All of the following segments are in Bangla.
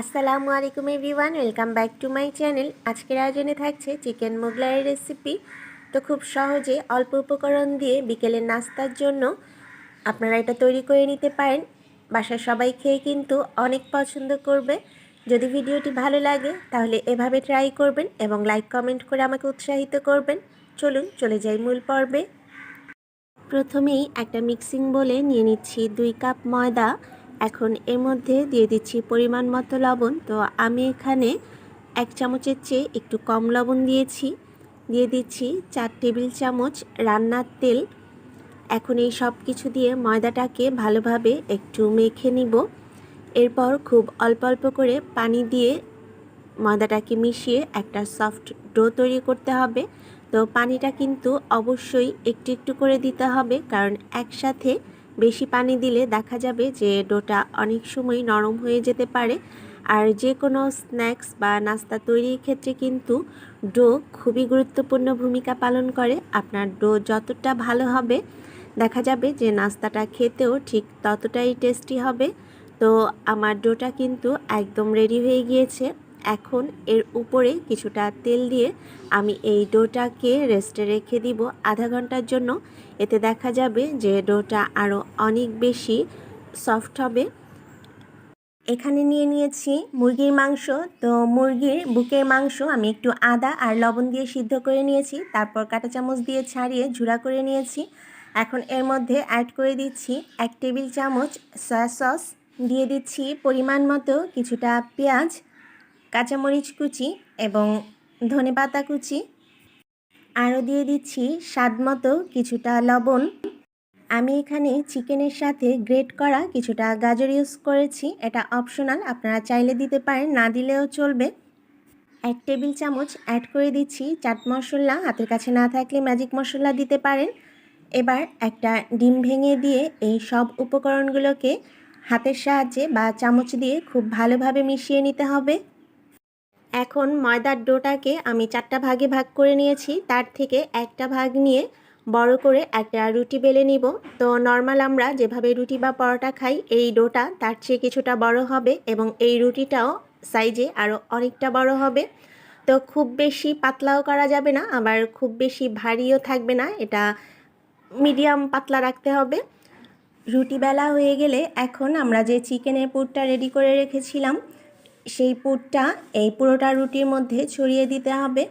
আসসালামু আলাইকুম everyone, welcome back to my channel. আজকের আয়োজনে থাকছে চিকেন মোগলাইয়ের রেসিপি। তো খুব সহজে অল্প উপকরণ দিয়ে বিকেলের নাস্তার জন্য আপনারা এটা তৈরি করে নিতে পারেন। বাসার সবাই খেয়ে কিন্তু অনেক পছন্দ করবে। যদি ভিডিওটি ভালো লাগে, তাহলে এভাবে ট্রাই করবেন এবং লাইক, কমেন্ট করে আমাকে উৎসাহিত করবেন। চলুন, চলে যাই মূল পর্বে। প্রথমেই একটা মিক্সিং বলে নিয়ে নিচ্ছি দুই কাপ ময়দা। এখন এর মধ্যে দিয়ে দিচ্ছি পরিমাণ মতো লবণ। তো আমি এখানে এক চামচের চেয়ে একটু কম লবণ দিয়েছি। দিয়ে দিচ্ছি চার টেবিল চামচ রান্নার তেল। এখন এই সব কিছু দিয়ে ময়দাটাকে ভালোভাবে একটু মেখে নিব। এরপর খুব অল্প অল্প করে পানি দিয়ে ময়দাটাকে মিশিয়ে একটা সফট ডো তৈরি করতে হবে। তো পানিটা কিন্তু অবশ্যই একটু একটু করে দিতে হবে, কারণ একসাথে বেশি পানি দিলে দেখা যাবে যে ডোটা অনেক সময় নরম হয়ে যেতে পারে। আর যে কোনো স্ন্যাক্স বা নাস্তা তৈরির ক্ষেত্রে কিন্তু ডো খুবই গুরুত্বপূর্ণ ভূমিকা পালন করে। আপনার ডো যতটা ভালো হবে, দেখা যাবে যে নাস্তাটা খেতেও ঠিক ততটাই টেস্টি হবে। তো আমার ডোটা কিন্তু একদম রেডি হয়ে গিয়েছে। এখন এর উপরে কিছুটা তেল দিয়ে আমি এই ডোটাকে রেস্টে রেখে দিব আধা ঘণ্টার জন্য। এতে দেখা যাবে যে ডোটা আরও অনেক বেশি সফট হবে। এখানে নিয়ে নিয়েছি মুরগির মাংস। তো মুরগির বুকের মাংস আমি একটু আদা আর লবণ দিয়ে সিদ্ধ করে নিয়েছি। তারপর কাঁটা চামচ দিয়ে ছাড়িয়ে ঝুরা করে নিয়েছি। এখন এর মধ্যে অ্যাড করে দিচ্ছি এক টেবিল চামচ সয়া সস দিয়ে দিচ্ছি পরিমাণ মতো কিছুটা পেঁয়াজ। কাঁচামরিচ কুচি এবং ধনে পাতা কুচি। আরও দিয়ে দিচ্ছি স্বাদ মতো কিছুটা লবণ। আমি এখানে চিকেনের সাথে গ্রেট করা কিছুটা গাজর ইউজ করেছি। এটা অপশনাল, আপনারা চাইলে দিতে পারেন, না দিলেও চলবে। এক টেবিল চামচ অ্যাড করে দিচ্ছি চাট মশলা। হাতের কাছে না থাকলে ম্যাজিক মশলা দিতে পারেন। এবার একটা ডিম ভেঙে দিয়ে এই সব উপকরণগুলোকে হাতের সাহায্যে বা চামচ দিয়ে খুব ভালোভাবে মিশিয়ে নিতে হবে। এখন ময়দার ডোটাকে আমি চারটা ভাগে ভাগ করে নিয়েছি। তার থেকে একটা ভাগ নিয়ে বড় করে একটা রুটি বেলে নিব। তো নর্মাল আমরা যেভাবে রুটি বা পরোটা খাই, এই ডোটা তার চেয়ে কিছুটা বড় হবে এবং এই রুটিটাও সাইজে আরও অনেকটা বড় হবে। তো খুব বেশি পাতলাও করা যাবে না, আবার খুব বেশি ভারীও থাকবে না, এটা মিডিয়াম পাতলা রাখতে হবে। রুটি বেলা হয়ে গেলে এখন আমরা যে চিকেনের পুরটা রেডি করে রেখেছিলাম সেই পুরটা, এই পুরোটা রুটির মধ্যে ছড়িয়ে দিতে হবে।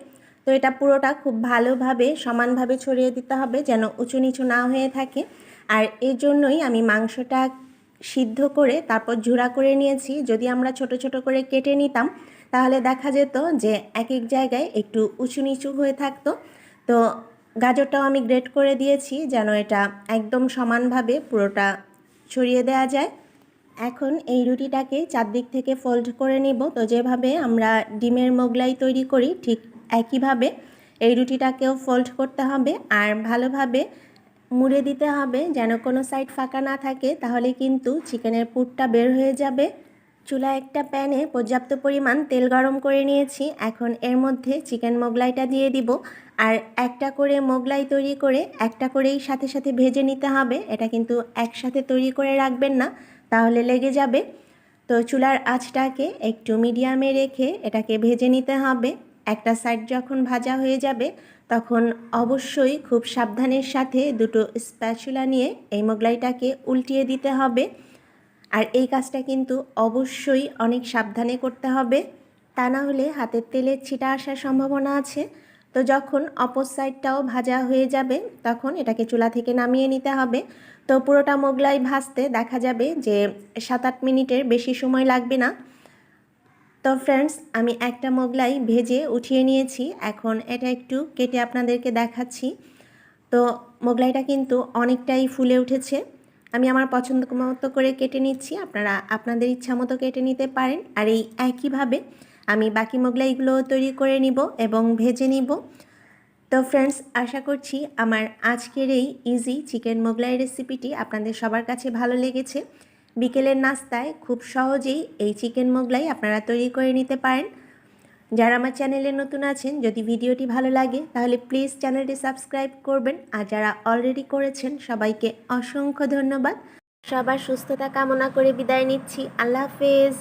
তো এটা পুরোটা খুব ভালোভাবে, সমানভাবে ছড়িয়ে দিতে হবে যেন উঁচু নিচু না হয়ে থাকে। আর এর জন্যই আমি মাংসটা সিদ্ধ করে তারপর ঝুরা করে নিয়েছি। যদি আমরা ছোট ছোট করে কেটে নিতাম, তাহলে দেখা যেত যে এক এক জায়গায় একটু উঁচু নিচু হয়ে থাকতো। তো গাজরটাও আমি গ্রেট করে দিয়েছি যেন এটা একদম সমানভাবে পুরোটা ছড়িয়ে দেওয়া যায়। এখন এই রুটিটাকে চারদিক থেকে ফোল্ড করে নিব। তো যেভাবে আমরা ডিমের মোগলাই তৈরি করি, ঠিক একইভাবে এই রুটিটাকেও ফোল্ড করতে হবে আর ভালোভাবে মুড়ে দিতে হবে যেন কোনো সাইড ফাঁকা না থাকে, তাহলে কিন্তু চিকেনের পুরটা বের হয়ে যাবে। চুলা একটা প্যানে পর্যাপ্ত পরিমাণ তেল গরম করে নিয়েছি। এখন এর মধ্যে চিকেন মোগলাইটা দিয়ে দিব। আর একটা করে মোগলাই তৈরি করে একটা করেই সাথে সাথে ভেজে নিতে হবে। এটা কিন্তু একসাথে তৈরি করে রাখবেন না। তাহলে লেগে যাবে। তো চুলার আঁচটাকে একটু মিডিয়ামে রেখে এটাকে ভেজে নিতে হবে। একটা সাইড যখন ভাজা হয়ে যাবে, তখন অবশ্যই খুব সাবধানের সাথে দুটো স্প্যাচুলা নিয়ে এই মোগলাইটাকে উল্টিয়ে দিতে হবে। আর এই কাজটা কিন্তু অবশ্যই অনেক সাবধানে করতে হবে। তা না হলে হাতের তেলের ছিটা আসার সম্ভাবনা আছে। তো যখন অপর সাইডটাও ভাজা হয়ে যাবে, তখন এটাকে চুলা থেকে নামিয়ে নিতে হবে। তো পুরোটা মোগলাই ভাজতে দেখা যাবে যে সাত আট মিনিটের বেশি সময় লাগবে না। তো ফ্রেন্ডস আমি একটা মোগলাই ভেজে উঠিয়ে নিয়েছি। এখন এটা একটু কেটে আপনাদেরকে দেখাচ্ছি। তো মোগলাইটা কিন্তু অনেকটাই ফুলে উঠেছে। আমি আমার পছন্দ মতো করে কেটে নিচ্ছি। আপনারা, আপনাদের ইচ্ছা মতো কেটে নিতে পারেন। আর এই একইভাবে আমি বাকি মোগলাইগুলো তৈরি করে নিব এবং ভেজে নিব। তো ফ্রেন্ডস আশা করছি আমার আজকের এই ইজি চিকেন মোগলাই রেসিপিটি আপনাদের সবার কাছে ভালো লেগেছে। বিকেলের নাস্তায় খুব সহজেই এই চিকেন মোগলাই আপনারা তৈরি করে নিতে পারেন। যারা আমার চ্যানেলে নতুন আছেন, যদি ভিডিওটি ভালো লাগে, তাহলে প্লিজ চ্যানেলটি সাবস্ক্রাইব করবেন। আর যারা অলরেডি করেছেন, সবাইকে অসংখ্য ধন্যবাদ। সবার সুস্থতা কামনা করে বিদায় নিচ্ছি। আল্লাহ হাফেজ।